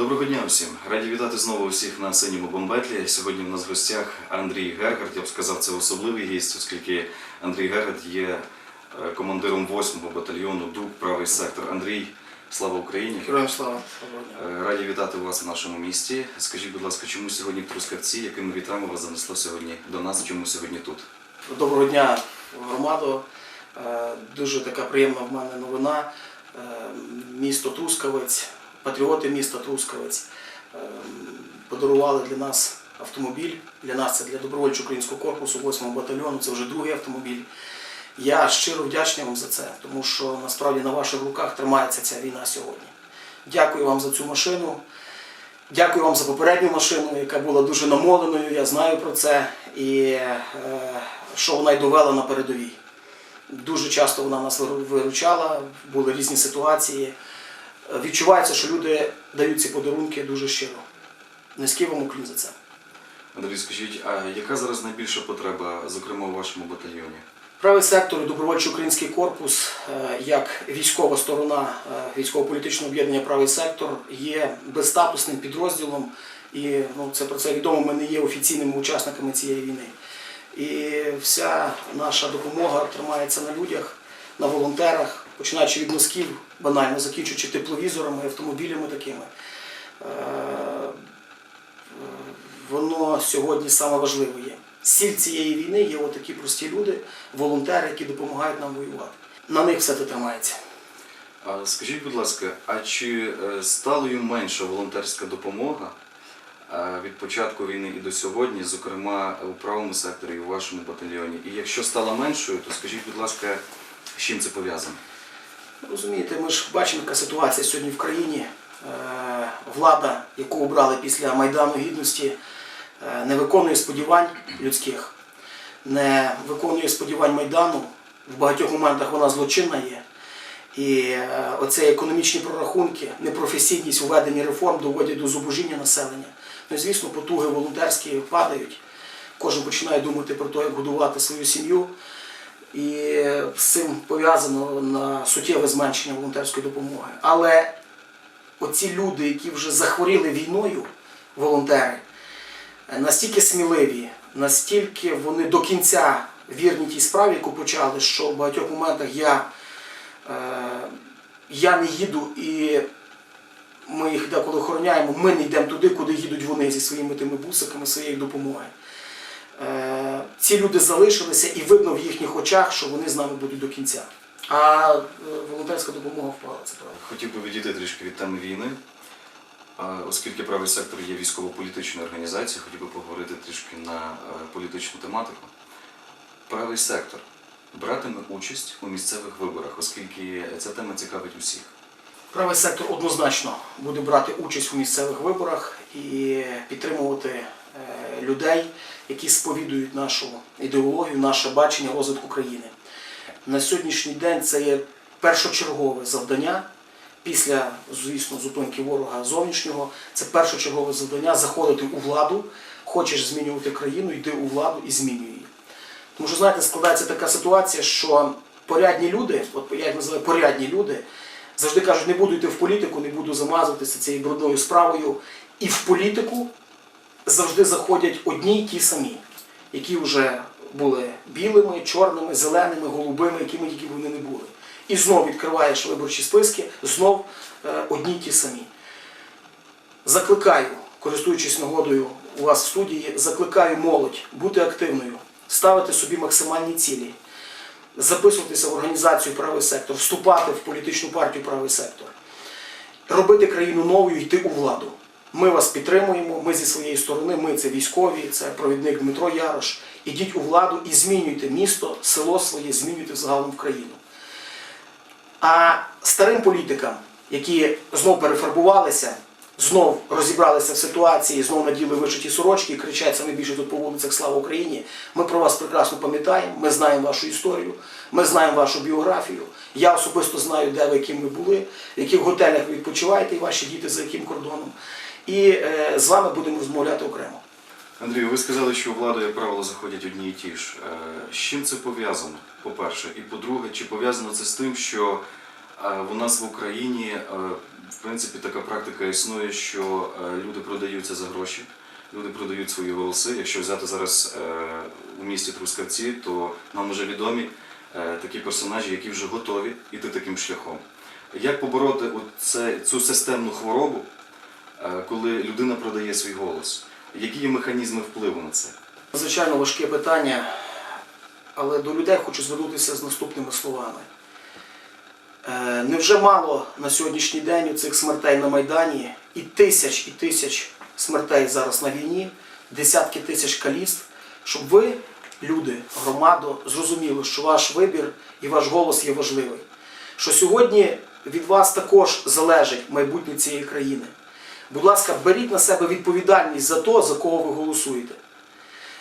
Доброго дня всім! Раді вітати знову усіх на синьому бомбетлі. Сьогодні в нас в гостях Андрій Гергард. Я б сказав, це особливий гість, оскільки Андрій Гергард є е, командиром 8-го батальйону ДУК Правий сектор. Андрій, слава Україні! Героям слава. Е, Раді вітати вас в нашому місті. Скажіть, будь ласка, чому сьогодні в Трускавці, якими вітрами вас занесло сьогодні до нас? Чому сьогодні тут? Доброго дня, громадо. Е, Дуже така приємна в мене новина. Місто Трускавець, патріоти міста Трускавець е, подарували для нас автомобіль. Для нас це для добровольчого українського корпусу 8 батальйону. Це вже другий автомобіль. Я щиро вдячний вам за це, тому що насправді на ваших руках тримається ця війна сьогодні. Дякую вам за цю машину. Дякую вам за попередню машину, яка була дуже намоленою, я знаю про це, і е, що вона й довела на передовій. Дуже часто вона нас виру- виручала, були різні ситуації. Відчувається, що люди дають ці подарунки дуже щиро. Низький вам уклін за це. Андрій, скажіть, а яка зараз найбільша потреба, зокрема у вашому батальйоні? Правий сектор і добровольчий український корпус, е, як військова сторона е, військово-політичного об'єднання Правий сектор є безстатусним підрозділом, і ну, це про це відомо. Ми не є офіційними учасниками цієї війни. І вся наша допомога тримається на людях, на волонтерах, починаючи від носків, банально закінчуючи тепловізорами, автомобілями такими. Е, воно сьогодні саме важливе є. Сіль цієї війни є отакі прості люди, волонтери, які допомагають нам воювати. На них все це тримається. А скажіть, будь ласка, а чи е, сталою менша волонтерська допомога е, від початку війни і до сьогодні, зокрема у правому секторі і у вашому батальйоні? І якщо стала меншою, то скажіть, будь ласка, з чим це пов'язано? Розумієте, ми ж бачимо, яка ситуація сьогодні в країні. Е, Влада, яку обрали після Майдану Гідності, е, не виконує сподівань людських, не виконує сподівань Майдану. В багатьох моментах вона злочинна є. І е, оце економічні прорахунки, непрофесійність у веденні реформ доводять до зубожіння населення. Ну звісно, потуги волонтерські падають. Кожен починає думати про те, як годувати свою сім'ю. І з цим пов'язано на суттєве зменшення волонтерської допомоги. Але оці люди, які вже захворіли війною, волонтери, настільки сміливі, настільки вони до кінця вірні тій справі, яку почали, що в багатьох моментах я, е, я не їду і ми їх деколи охороняємо, ми не йдемо туди, куди їдуть вони зі своїми тими бусиками, своєї допомоги. Ці люди залишилися і видно в їхніх очах, що вони з нами будуть до кінця. А е, волонтерська допомога впала, це правда. Хотів би відійти трішки від теми війни. Оскільки правий сектор є військово-політичною організацією, хотів би поговорити трішки на е, політичну тематику. Правий сектор братиме участь у місцевих виборах, оскільки ця тема цікавить усіх. Правий сектор однозначно буде брати участь у місцевих виборах і підтримувати людей, які сповідують нашу ідеологію, наше бачення розвитку країни. На сьогоднішній день це є першочергове завдання. Після, звісно, зупинки ворога зовнішнього, це першочергове завдання заходити у владу. Хочеш змінювати країну, йди у владу і змінюй її. Тому що, знаєте, складається така ситуація, що порядні люди, от я їх називаю порядні люди, завжди кажуть, не буду йти в політику, не буду замазуватися цією брудною справою. І в політику завжди заходять одні й ті самі, які вже були білими, чорними, зеленими, голубими, якими тільки вони не були. І знов відкриваєш виборчі списки, знов е, одні й ті самі. Закликаю, користуючись нагодою у вас в студії, закликаю молодь бути активною, ставити собі максимальні цілі, записуватися в організацію правий сектор, вступати в політичну партію правий сектор, робити країну новою, йти у владу. Ми вас підтримуємо, ми зі своєї сторони, ми це військові, це провідник Дмитро Ярош. Ідіть у владу і змінюйте місто, село своє, змінюйте взагалом в країну. А старим політикам, які знов перефарбувалися, знов розібралися в ситуації, знов наділи вишиті сорочки і кричать саме більше тут по вулицях Слава Україні. Ми про вас прекрасно пам'ятаємо, ми знаємо вашу історію, ми знаємо вашу біографію. Я особисто знаю, де ви яким ви були, в яких готелях ви відпочиваєте і ваші діти за яким кордоном. І е, з вами будемо розмовляти окремо. Андрію, ви сказали, що у як правило, заходять одні і ті ж. Е, З чим це пов'язано, по-перше? І по-друге, чи пов'язано це з тим, що у нас в Україні, е, в принципі, така практика існує, що е, люди продаються за гроші, люди продають свої голоси. Якщо взяти зараз е, у місті Трускавці, то нам вже відомі е, такі персонажі, які вже готові йти таким шляхом. Як побороти цю системну хворобу, е, коли людина продає свій голос? Які є механізми впливу на це? Звичайно, важке питання, але до людей хочу звернутися з наступними словами. Е, Невже мало на сьогоднішній день у цих смертей на Майдані і тисяч і тисяч смертей зараз на війні, десятки тисяч каліцтв, щоб ви, люди, громадо, зрозуміли, що ваш вибір і ваш голос є важливий. Що сьогодні від вас також залежить майбутнє цієї країни. Будь ласка, беріть на себе відповідальність за те, за кого ви голосуєте.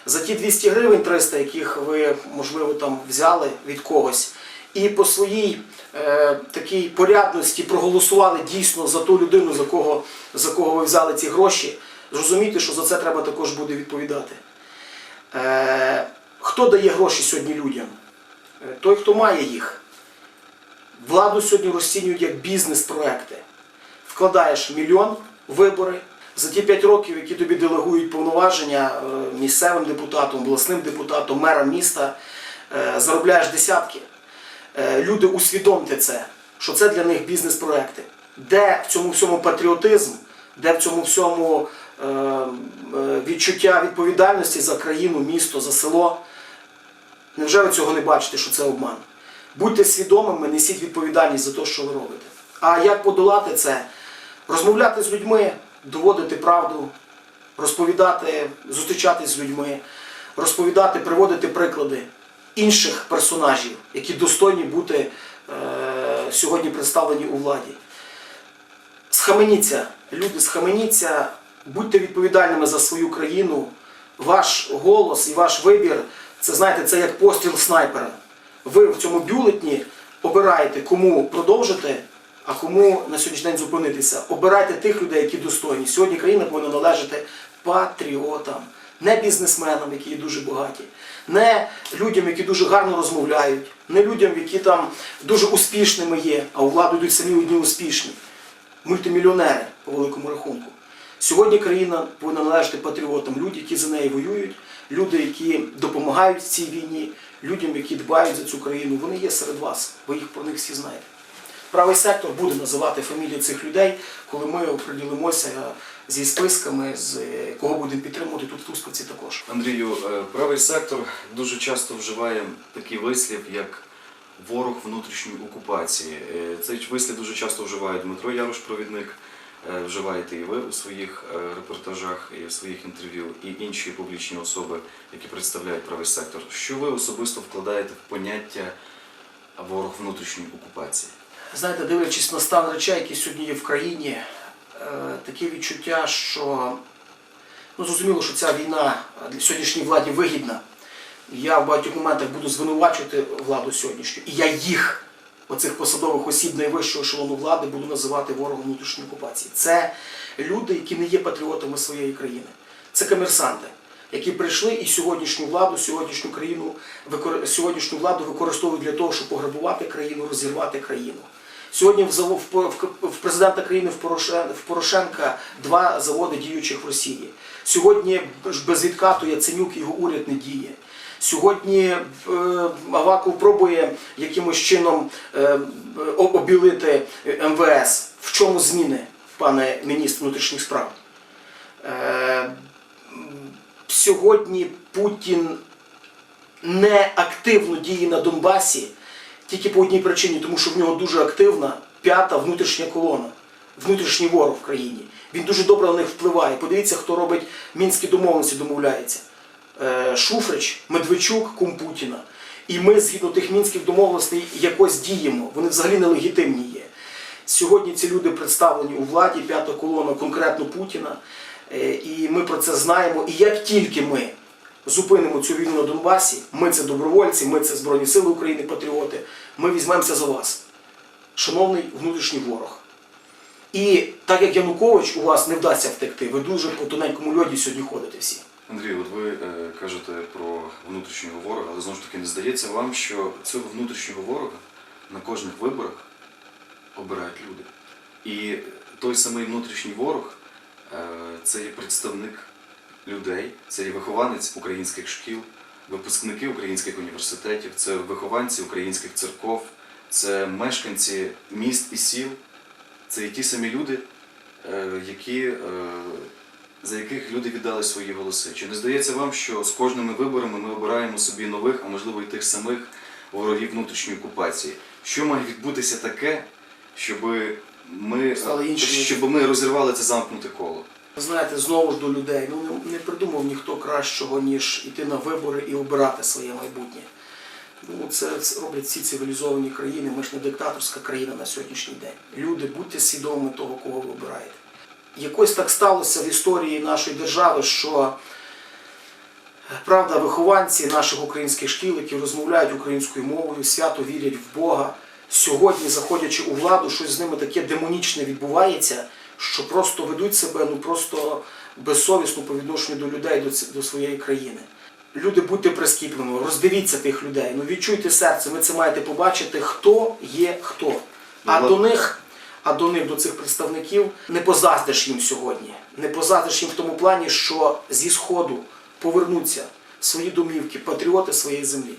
За ті 200 гривень 300, яких ви, можливо, там взяли від когось, і по своїй е, такій порядності проголосували дійсно за ту людину, за кого, за кого ви взяли ці гроші, зрозумійте, що за це треба також буде відповідати. Е, хто дає гроші сьогодні людям? Е, той, хто має їх. Владу сьогодні розцінюють як бізнес-проекти. Вкладаєш мільйон вибори. За ті 5 років, які тобі делегують повноваження е, місцевим депутатом, обласним депутатом, мерам міста, е, заробляєш десятки. Е, Люди усвідомте це, що це для них бізнес-проекти. Де в цьому всьому патріотизм, де в цьому всьому відчуття відповідальності за країну, місто, за село. Невже ви цього не бачите, що це обман? Будьте свідомими, несіть відповідальність за те, що ви робите. А як подолати це? Розмовляти з людьми, доводити правду, розповідати, зустрічатись з людьми, розповідати, приводити приклади інших персонажів, які достойні бути е, сьогодні представлені у владі. Схаменіться, люди, схаменіться, будьте відповідальними за свою країну. Ваш голос і ваш вибір це знаєте, це як постріл снайпера. Ви в цьому бюлетні обираєте, кому продовжити, а кому на сьогоднішній день зупинитися. Обирайте тих людей, які достойні. Сьогодні країна повинна належати патріотам, не бізнесменам, які є дуже багаті, не людям, які дуже гарно розмовляють, не людям, які там дуже успішними є, а у владу йдуть самі одні успішні мультимільйонери по великому рахунку. Сьогодні країна повинна належати патріотам, люди, які за неї воюють, люди, які допомагають цій війні, людям, які дбають за цю країну. Вони є серед вас. Ви їх про них всі знаєте. Правий сектор буде називати фамілії цих людей, коли ми оприділимося зі списками, з е, кого будемо підтримувати тут в Тускавці також. Андрію, е, правий сектор дуже часто вживає такий вислів, як ворог внутрішньої окупації. Е, Цей вислів дуже часто вживає Дмитро Ярош, провідник. е, Вживаєте і ви у своїх е, репортажах, і в своїх інтерв'ю, і інші публічні особи, які представляють правий сектор. Що ви особисто вкладаєте в поняття ворог внутрішньої окупації? Знаєте, дивлячись на стан речей, які сьогодні є в країні, е, таке відчуття, що ну, зрозуміло, що ця війна для сьогоднішньої владі вигідна. Я в багатьох моментах буду звинувачувати владу сьогоднішню. І я їх, оцих посадових осіб найвищого ешелону влади, буду називати ворогом внутрішньої окупації. Це люди, які не є патріотами своєї країни. Це комерсанти, які прийшли і сьогоднішню владу, сьогоднішню країну, сьогоднішню владу використовують для того, щоб пограбувати країну, розірвати країну. Сьогодні в, президента країни в, Порошенка два заводи діючих в Росії. Сьогодні без відкату Яценюк його уряд не діє. Сьогодні е, Аваков пробує якимось чином е, обілити е, МВС. В чому зміни, пане міністр внутрішніх справ? Сьогодні Путін не активно діє на Донбасі тільки по одній причині, тому що в нього дуже активна п'ята внутрішня колона, внутрішній ворог в країні. Він дуже добре на них впливає. Подивіться, хто робить мінські домовленості, домовляється. Е, Шуфрич, Медведчук, кум Путіна. І ми, згідно тих мінських домовленостей, якось діємо. Вони взагалі нелегітимні є. Сьогодні ці люди представлені у владі, п'ята колона конкретно Путіна. Е, І ми про це знаємо. І як тільки ми зупинимо цю війну на Донбасі, ми це добровольці, ми це Збройні Сили України, патріоти, ми візьмемося за вас, шановний внутрішній ворог. І так як Янукович у вас не вдасться втекти, ви дуже по тоненькому льоді сьогодні ходите всі. Андрій, от ви е, кажете про внутрішнього ворога, але знову ж таки не здається вам, що цього внутрішнього ворога на кожних виборах вибирають люди. І той самий внутрішній ворог це є представник людей, це є вихованець українських шкіл, випускники українських університетів, це вихованці українських церков, це мешканці міст і сіл, це і ті самі люди, е, які, е, за яких люди віддали свої голоси. Чи не здається вам, що з кожними виборами ми обираємо собі нових, а можливо і тих самих ворогів внутрішньої окупації? Що має відбутися таке, щоб ми, Стали іншими. щоб ми розірвали це замкнуте коло? Знаєте, знову ж до людей. Ну не, придумав ніхто кращого, ніж іти на вибори і обирати своє майбутнє. Ну, це, це роблять всі цивілізовані країни. Ми ж не диктаторська країна на сьогоднішній день. Люди, будьте свідомі того, кого ви обираєте. Якось так сталося в історії нашої держави, що правда, вихованці наших українських шкіл, які розмовляють українською мовою, свято вірять в Бога. Сьогодні, заходячи у владу, щось з ними таке демонічне відбувається, що просто ведуть себе ну просто безсовісно по відношенню до людей, до, до своєї країни. Люди, будьте прискіпливими, роздивіться тих людей, ну відчуйте серце, ви це маєте побачити, хто є хто. А Ну, до них, а до них, до цих представників, не позаздиш їм сьогодні. Не позаздиш їм в тому плані, що зі сходу повернуться свої домівки, патріоти своєї землі,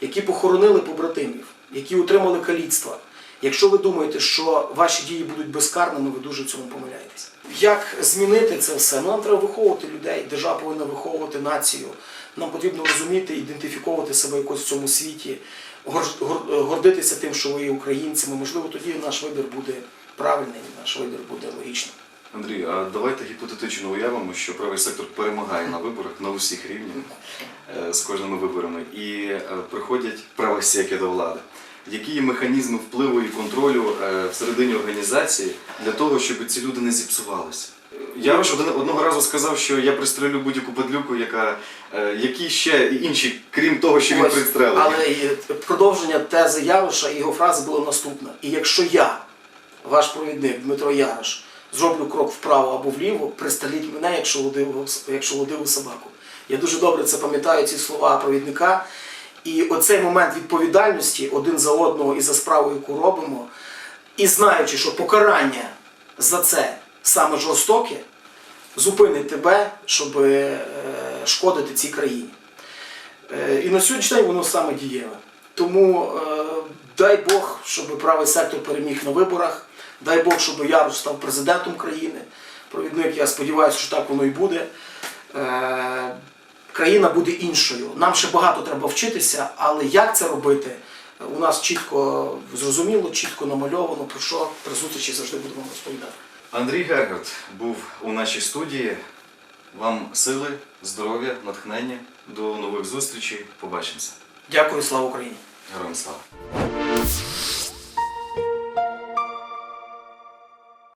які похоронили побратимів, які отримали каліцтва. Якщо ви думаєте, що ваші дії будуть безкарними, ви дуже в цьому помиляєтесь. Як змінити це все? Ну, нам треба виховувати людей. Держава повинна виховувати націю. Нам потрібно розуміти, ідентифіковувати себе якось в цьому світі, гор- гор- гордитися тим, що ви є українцями. Можливо, тоді наш вибір буде правильний, наш вибір буде логічним. Андрій, а давайте гіпотетично уявимо, що правий сектор перемагає на виборах на усіх рівнях е, з кожними виборами і е, приходять правосеки до влади. Які є механізми впливу і контролю е, всередині організації для того, щоб ці люди не зіпсувалися? Я ж один- одного разу сказав, що я пристрелю будь-яку падлюку, яка е, які ще інші, крім того, що він пристрелив. Але продовження тези Яроша і його фрази було наступне. І якщо я, ваш провідник Дмитро Ярош, зроблю крок вправо або вліво, пристреліть мене, якщо лудиву собаку. Я дуже добре це пам'ятаю, ці слова провідника. І оцей момент відповідальності один за одного і за справу, яку робимо, і знаючи, що покарання за це саме жорстоке, зупинить тебе, щоб е, шкодити цій країні. Е, І на сьогоднішній день воно саме дієве. Тому е, дай Бог, щоб правий сектор переміг на виборах, дай Бог, щоб Ярош став президентом країни. Провідник, я сподіваюся, що так воно і буде. Е, Країна буде іншою. Нам ще багато треба вчитися, але як це робити, у нас чітко зрозуміло, чітко намальовано, про що при зустрічі завжди будемо розповідати. Андрій Гергард був у нашій студії. Вам сили, здоров'я, натхнення. До нових зустрічей. Побачимося. Дякую, слава Україні! Героям слава!